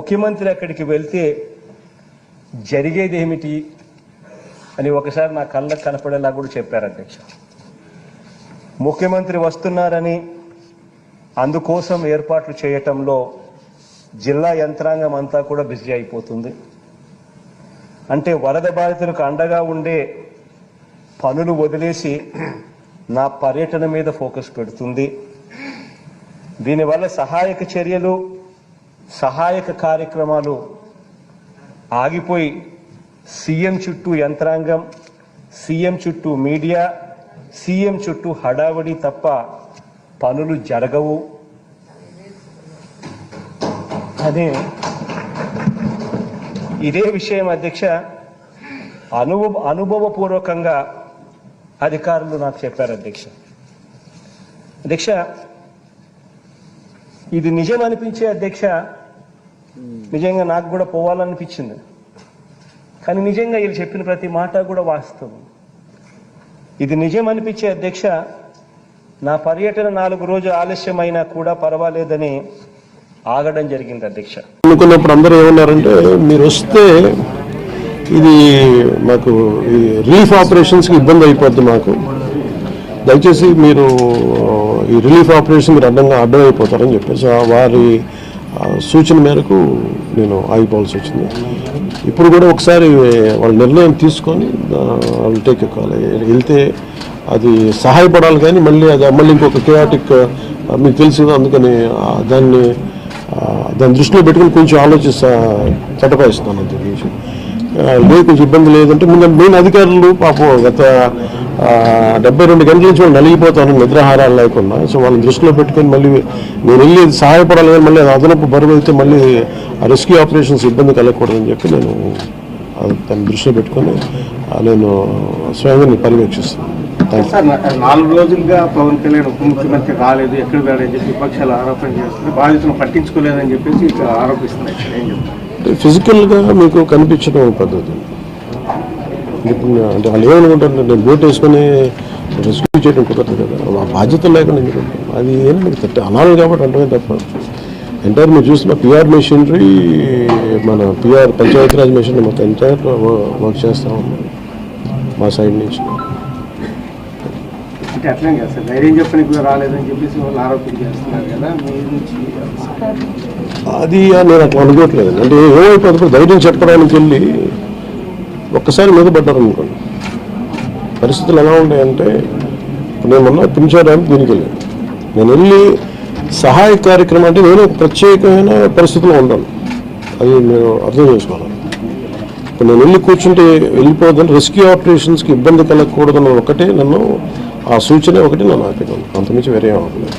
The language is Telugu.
ముఖ్యమంత్రి అక్కడికి వెళ్తే జరిగేది ఏమిటి అని ఒకసారి నా కళ్ళకు కనపడేలా కూడా చెప్పారు అధ్యక్ష. ముఖ్యమంత్రి వస్తున్నారని అందుకోసం ఏర్పాట్లు చేయటంలో జిల్లా యంత్రాంగం అంతా కూడా బిజీ అయిపోతుంది. అంటే వరద బాధితులకు అండగా ఉండే పనులు వదిలేసి నా పర్యటన మీద ఫోకస్ పెడుతుంది. దీనివల్ల సహాయక చర్యలు సహాయక కార్యక్రమాలు ఆగిపోయి సీఎం చుట్టూ యంత్రాంగం సీఎం చుట్టూ మీడియా సీఎం చుట్టూ హడావడి తప్ప పనులు జరగవు. అదే ఇదే విషయం అధ్యక్ష అనుభవ అనుభవపూర్వకంగా అధికారులు నాకు చెప్పారు అధ్యక్ష. అధ్యక్ష ఇది నిజం అనిపించే అధ్యక్ష నిజంగా నాకు కూడా పోవాలనిపించింది. కానీ నిజంగా వీళ్ళు చెప్పిన ప్రతి మాట కూడా వాస్తవం. ఇది నిజం అనిపించే అధ్యక్ష నా పర్యటన నాలుగు రోజులు ఆలస్యమైనా కూడా పర్వాలేదని ఆగడం జరిగింది అధ్యక్ష. అనుకున్నప్పుడు అందరూ ఏమన్నారంటే మీరు వస్తే ఇది మాకు ఈ రిలీఫ్ ఆపరేషన్స్కి ఇబ్బంది అయిపోద్ది మాకు. దయచేసి మీరు ఈ రిలీఫ్ ఆపరేషన్ మీరు అడ్డంగా అడ్డమైపోతారని చెప్పేసి ఆ వారి సూచన మేరకు నేను ఆగిపోవాల్సి వచ్చింది. ఇప్పుడు కూడా ఒకసారి వాళ్ళ నిర్ణయం తీసుకొని వాళ్ళు టేక్ కాల్ వెళ్తే అది సహాయపడాలి కానీ మళ్ళీ అది మళ్ళీ ఇంకొక కియాటిక్ మీకు తెలుసు అందుకని దాన్ని దాని దృష్టిలో పెట్టుకుని కొంచెం ఆలోచిస్తా చట్టపాయిస్తున్నాను అంతే. విషయం లేదు కొంచెం ఇబ్బంది లేదంటే ముందు మెయిన్ అధికారులు పాపం గత డెబ్బై రెండు గంటల నుంచి వాళ్ళు నలిగిపోతాను నిద్రాహారాలు లేకుండా. సో వాళ్ళని దృష్టిలో పెట్టుకొని మళ్ళీ నేను వెళ్ళి సహాయపడాలి కానీ మళ్ళీ అది అదనపు బరువు అయితే మళ్ళీ ఆ రెస్క్యూ ఆపరేషన్స్ ఇబ్బంది కలగకూడదని చెప్పి నేను దాన్ని దృష్టిలో పెట్టుకొని నేను స్వయంగా నేను పర్యవేక్షిస్తాను నాలుగు రోజులుగా పవన్ కళ్యాణ్ ఉప ముఖ్యమంత్రి రాలేదు ఎక్కడ రాడని చెప్పి విపక్షాలు ఆరోపణ చేస్తుంది బాధితులను పట్టించుకోలేదని చెప్పేసి ఇక్కడ ఆరోపిస్తున్నాయి ఫిజికల్గా మీకు కనిపించడం పద్ధతి. నా- అంటే వాళ్ళు ఏమనుకుంటారు నేను బోట్ వేసుకొని రెస్క్యూ చేయడం కుదరదు కదా. ఆ బాధ్యత లేకుండా ఎందుకు ఉంటాను? అది ఏం మీకు తట్ట అనాలి కాబట్టి అంటే తప్ప. ఎంటైర్ మీరు చూసిన పిఆర్ మెషినరీ మన పిఆర్ పంచాయతీరాజ్ మెషినరీ మొత్తం ఎంటైర్ వర్క్ చేస్తా ఉన్నాం. మా సైడ్ నుంచి. అంటే అట్లనే కదా సార్. ధైర్యం చెప్పడానికి కూడా రాలేదని చెప్పేసి వాళ్ళు ఆరోపణ చేస్తున్నారు కదా. మీ నుంచి అది నేను అట్లా అనుకోవట్లేదు. అంటే ఏమైపోతుంది ధైర్యం చెప్పడానికి వెళ్ళి ఒక్కసారి మీద పడ్డారనుకోండి పరిస్థితులు ఎలా ఉంటాయంటే ఇప్పుడు నేను మొన్న దీనికి వెళ్ళాను. నేను వెళ్ళి సహాయ కార్యక్రమం అంటే నేను ప్రత్యేకమైన పరిస్థితిలో ఉన్నాను. అది మీరు అర్థం చేసుకోవాలి. ఇప్పుడు నేను వెళ్ళి కూర్చుంటే వెళ్ళిపోదని రెస్క్యూ ఆపరేషన్స్కి ఇబ్బంది కలగకూడదన్న ఒకటే నన్ను ఆ సూచన ఒకటి నన్ను ఆపేదాను అంతమించి వేరే అవ్వలేదు.